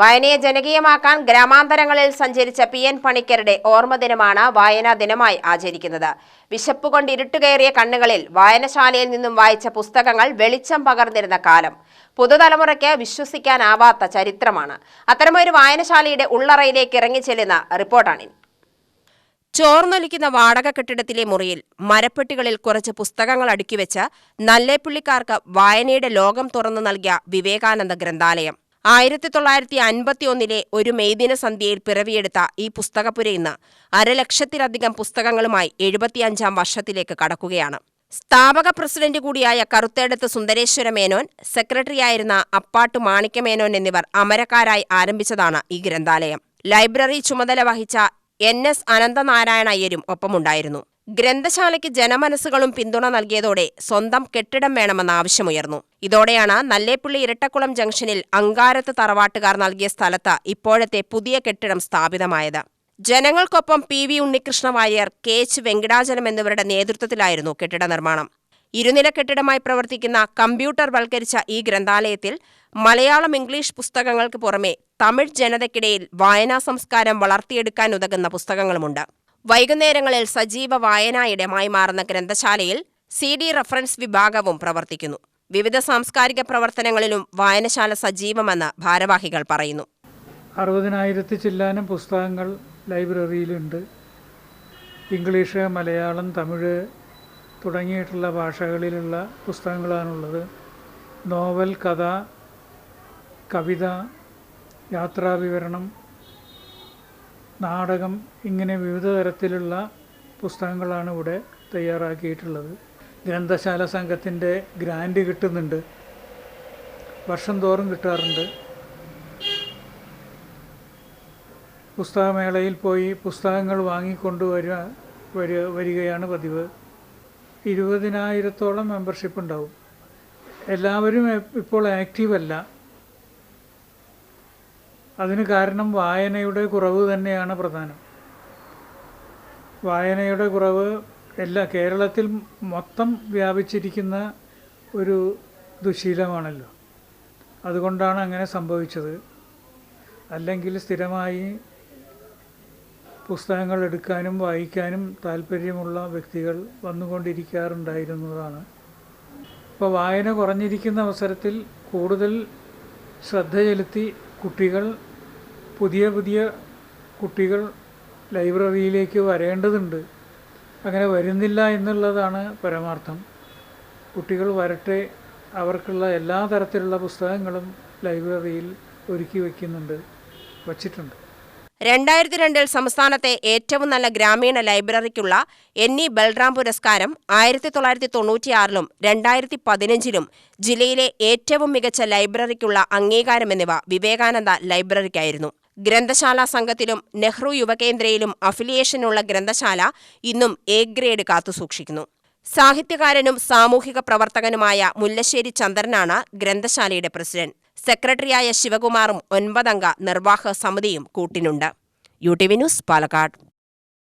വായനയെ ജനകീയമാക്കാൻ ഗ്രാമാന്തരങ്ങളിൽ സഞ്ചരിച്ച P N പണിക്കരുടെ ഓർമ്മ ദിനമാണ് വായനാ ദിനമായി ആചരിക്കുന്നത്. വിശപ്പ് കൊണ്ട് ഇരുട്ടുകയറിയ കണ്ണുകളിൽ വായനശാലയിൽ നിന്നും വായിച്ച പുസ്തകങ്ങൾ വെളിച്ചം പകർന്നിരുന്ന കാലം. പുതുതലമുറയ്ക്ക് വിശ്വസിക്കാനാവാത്ത ചരിത്രമാണ്. അത്തരമൊരു വായനശാലയുടെ ഉള്ളറയിലേക്ക് ഇറങ്ങിച്ചെല്ലുന്ന റിപ്പോർട്ടാണ് ചോർന്നൊലിക്കുന്ന വാടക കെട്ടിടത്തിലെ മുറിയിൽ മരപ്പെട്ടികളിൽ കുറച്ച് പുസ്തകങ്ങൾ അടുക്കിവെച്ച് നല്ലേപ്പുള്ളിക്കാർക്ക് വായനയുടെ ലോകം തുറന്നു നൽകിയ വിവേകാനന്ദ ഗ്രന്ഥാലയം. ആയിരത്തി തൊള്ളായിരത്തി അൻപത്തി ഒന്നിലെ ഒരു മെയ്ദിന സന്ധ്യയിൽ പിറവിയെടുത്ത ഈ പുസ്തകപ്പുര ഇന്ന് അരലക്ഷത്തിലധികം പുസ്തകങ്ങളുമായി എഴുപത്തിയഞ്ചാം വർഷത്തിലേക്ക് കടക്കുകയാണ്. സ്ഥാപക പ്രസിഡന്റ് കൂടിയായ കറുത്തേടത്ത് സുന്ദരേശ്വര മേനോൻ സെക്രട്ടറിയായിരുന്ന അപ്പാട്ടു മാണിക്യമേനോൻ എന്നിവർ അമരക്കാരായി ആരംഭിച്ചതാണ് ഈ ഗ്രന്ഥാലയം. ലൈബ്രറി ചുമതല വഹിച്ച എൻ എസ് അനന്തനാരായണ അയ്യരും ഒപ്പമുണ്ടായിരുന്നു. ഗ്രന്ഥശാലയ്ക്ക് ജനമനസ്സുകളും പിന്തുണ നൽകിയതോടെ സ്വന്തം കെട്ടിടം വേണമെന്ന ആവശ്യമുയർന്നു. ഇതോടെയാണ് നല്ലേപ്പുള്ളി ഇരട്ടക്കുളം ജംഗ്ഷനിൽ അങ്കാരത്ത് തറവാട്ടുകാർ നൽകിയ സ്ഥലത്ത് ഇപ്പോഴത്തെ പുതിയ കെട്ടിടം സ്ഥാപിതമായത്. ജനങ്ങൾക്കൊപ്പം P V Unnikrishna Warrier K H Venkatachalam എന്നിവരുടെ നേതൃത്വത്തിലായിരുന്നു കെട്ടിട നിർമ്മാണം. ഇരുനില കെട്ടിടമായി പ്രവർത്തിക്കുന്ന കമ്പ്യൂട്ടർ വൽക്കരിച്ച ഈ ഗ്രന്ഥാലയത്തിൽ മലയാളം ഇംഗ്ലീഷ് പുസ്തകങ്ങൾക്ക് പുറമെ തമിഴ് ജനതയ്ക്കിടയിൽ വായനാ സംസ്കാരം വളർത്തിയെടുക്കാൻ ഉതകുന്ന പുസ്തകങ്ങളുമുണ്ട്. വൈകുന്നേരങ്ങളിൽ സജീവ വായനായിടമായി മാറുന്ന ഗ്രന്ഥശാലയിൽ സി ഡി റഫറൻസ് വിഭാഗവും പ്രവർത്തിക്കുന്നു. വിവിധ സാംസ്കാരിക പ്രവർത്തനങ്ങളിലും വായനശാല സജീവമെന്ന് ഭാരവാഹികൾ പറയുന്നു. അറുപതിനായിരത്തി ചില്ലാനം പുസ്തകങ്ങൾ ലൈബ്രറിയിലുണ്ട്. ഇംഗ്ലീഷ് മലയാളം തമിഴ് തുടങ്ങിയിട്ടുള്ള ഭാഷകളിലുള്ള പുസ്തകങ്ങളാണുള്ളത്. നോവൽ കഥ കവിത യാത്രാവിവരണം നാടകം ഇങ്ങനെ വിവിധ തരത്തിലുള്ള പുസ്തകങ്ങളാണ് ഇവിടെ തയ്യാറാക്കിയിട്ടുള്ളത്. ഗ്രന്ഥശാല സംഘത്തിന്റെ ഗ്രാൻഡ് കിട്ടുന്നുണ്ട്. വർഷം തോറും കിട്ടാറുണ്ട്. പുസ്തകമേളയിൽ പോയി പുസ്തകങ്ങൾ വാങ്ങിക്കൊണ്ടുവരിക വരിക വരികയാണ് പതിവ്. ഇരുപതിനായിരത്തോളം മെമ്പർഷിപ്പ് ഉണ്ടാവും. എല്ലാവരും ഇപ്പോൾ ആക്റ്റീവ് അല്ല. അതിന് കാരണം വായനയുടെ കുറവ് തന്നെയാണ് പ്രധാനം. വായനയുടെ കുറവ് എല്ലാ കേരളത്തിൽ മൊത്തം വ്യാപിച്ചിരിക്കുന്ന ഒരു ദുശീലമാണല്ലോ. അതുകൊണ്ടാണ് അങ്ങനെ സംഭവിച്ചത്. അല്ലെങ്കിൽ സ്ഥിരമായി പുസ്തകങ്ങൾ എടുക്കാനും വായിക്കാനും താല്പര്യമുള്ള വ്യക്തികൾ വന്നുകൊണ്ടിരിക്കാറുണ്ടായിരുന്നതാണ്. ഇപ്പോൾ വായന കുറഞ്ഞിരിക്കുന്ന അവസരത്തിൽ കൂടുതൽ ശ്രദ്ധ ചെലുത്തി കുട്ടികൾ പുതിയ പുതിയ കുട്ടികൾ ലൈബ്രറിയിലേക്ക് വരേണ്ടതുണ്ട്. അങ്ങനെ വരുന്നില്ല എന്നുള്ളതാണ് പരമാർത്ഥം. കുട്ടികൾ വരട്ടെ അവർക്കുള്ള എല്ലാ തരത്തിലുള്ള പുസ്തകങ്ങളും ലൈബ്രറിയിൽ ഒരുക്കി വയ്ക്കുന്നുണ്ട് വച്ചിട്ടുണ്ട്. രണ്ടായിരത്തി രണ്ടിൽ സംസ്ഥാനത്തെ ഏറ്റവും നല്ല ഗ്രാമീണ ലൈബ്രറിക്കുള്ള എൻ ഇ ബൽറാം പുരസ്കാരം ആയിരത്തി തൊള്ളായിരത്തി തൊണ്ണൂറ്റിയാറിലും രണ്ടായിരത്തി പതിനഞ്ചിലും ജില്ലയിലെ ഏറ്റവും മികച്ച ലൈബ്രറിക്കുള്ള അംഗീകാരം എന്നിവ വിവേകാനന്ദ ലൈബ്രറിക്കായിരുന്നു. ഗ്രന്ഥശാല സംഘത്തിലും നെഹ്റു യുവകേന്ദ്രയിലും അഫിലിയേഷനുള്ള ഗ്രന്ഥശാല ഇന്നും എ ഗ്രേഡ് കാത്തുസൂക്ഷിക്കുന്നു സാഹിത്യകാരനും സാമൂഹിക പ്രവർത്തകനുമായ മുല്ലശ്ശേരി ചന്ദ്രനാണ് ഗ്രന്ഥശാലയുടെ പ്രസിഡന്റ്. സെക്രട്ടറിയായ ശിവകുമാറും ഒൻപതംഗ നിർവാഹക സമിതിയും കൂട്ടിനുണ്ട്. U T V news Palakkad.